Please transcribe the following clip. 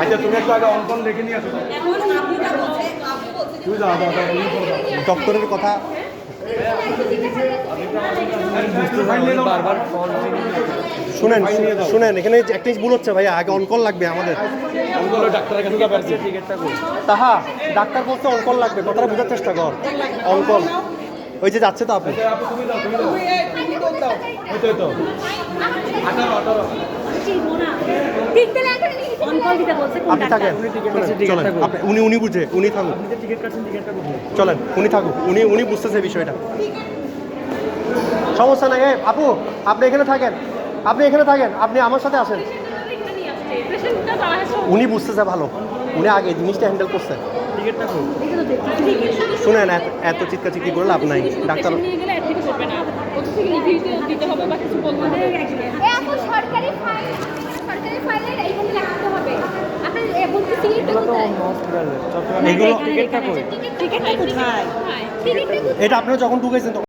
আচ্ছা তুমি একটু আগে অঙ্কন দেখে নিয়ে আসো। তুই। ডক্টরের কথা শুনেন শুনেন এখানে একটা ভুল হচ্ছে ভাইয়া আগে অনকল লাগবে আমাদের। তাহা ডাক্তার বলতে অনকল লাগবে কথাটা বোঝার চেষ্টা কর। অনকল ওই যে যাচ্ছে তো আপনি। আপু তুমি দাও দিতে বলছে কোন আপনি থাকেন। চলেন আপনি উনি উনি বুঝে উনি থাকুন চলেন উনি থাকুক। উনি উনি বুঝতেছে বিষয়টা। সমস্যা নাই। এ, আপু আপনি এখানে থাকেন। আপনি এখানে থাকেন। আপনি আমার সাথে আসেন। উনি বুঝতেছে ভালো। উনি আগে জিনিসটা হ্যান্ডেল করছে। শুনেন এত- এত চিৎকা চিৎকি করে লাভ নাই। ডাক্তার এটা আপনারা যখন ঢুকেছেন তখন